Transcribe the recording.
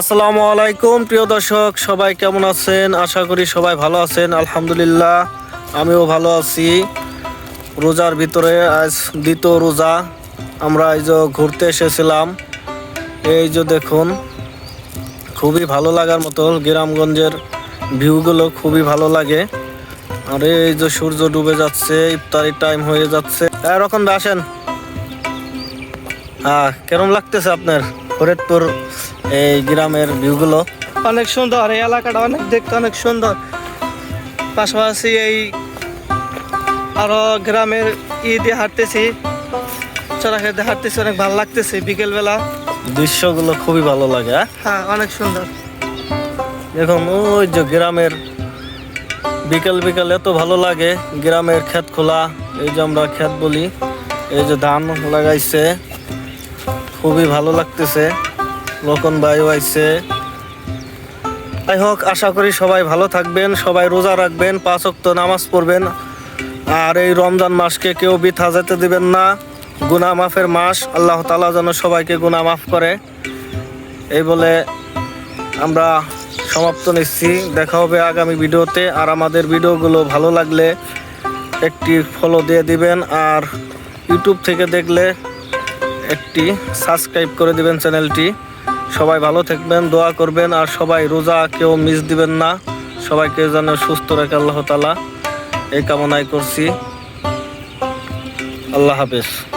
আসসালামু আলাইকুম, প্রিয় দর্শক, সবাই কেমন আছেন? আশা করি সবাই ভালো আছেন, আলহামদুলিল্লাহ, আমিও ভালো আছি। রোজার ভিতরে আজ দ্বিতীয় রোজা, আমরা এই যে ঘুরতে এসেছিলাম, এই যে দেখুন, খুবই ভালো লাগার মতো গ্রামগঞ্জের ভিউগুলো খুবই ভালো লাগে। আর এই যে সূর্য ডুবে যাচ্ছে, ইফতারির টাইম হয়ে যাচ্ছে। এরকম আসেন। হ্যাঁ কেমন লাগতেছে আপনার? ফরিদপুর এই গ্রামের ভিউগুলো। অনেক সুন্দর এই এলাকাটা অনেক দেখতে অনেক সুন্দর। পাশাপাশি এই আরও গ্রামের দিয়ে হাঁটতেছি চড়াখেতে হাঁটতেছি অনেক ভালো লাগতেছে বিকেলবেলা। দৃশ্যগুলো খুবই ভালো লাগে হ্যাঁ? হ্যাঁ অনেক সুন্দর। দেখুন ওই যে গ্রামের বিকেল বিকেল এত ভালো লাগে গ্রামের ক্ষেত খোলা এই যে আমরা ক্ষেত বলি এই যে ধান লাগাইছে খুবই ভালো লাগতেছে। লোকন ভাইও আইছে। যাই হোক আশা করি সবাই ভালো থাকবেন, সবাই রোজা রাখবেন, পাঁচ ওয়াক্ত নামাজ পড়বেন। আর এই রমজান মাসকে কেউ বৃথা যেতে দিবেন না। গুনা মাফের মাস, আল্লাহ তালা যেন সবাইকে গুনাহ মাফ করে। এই বলে আমরা সমাপ্ত নিচ্ছি। দেখা হবে আগামী ভিডিওতে। আর আমাদের ভিডিওগুলো ভালো লাগলে একটি ফলো দিয়ে দিবেন। আর ইউটিউব থেকে দেখলে একটি সাবস্ক্রাইব করে দিবেন চ্যানেলটি। সবাই ভালো থাকবেন, দোয়া করবেন, আর সবাই রোজা কেউ মিস দিবেন না। সবাইকে যেন সুস্থ রাখে আল্লাহ তালা এই কামনাই করছি। আল্লাহ হাফেজ।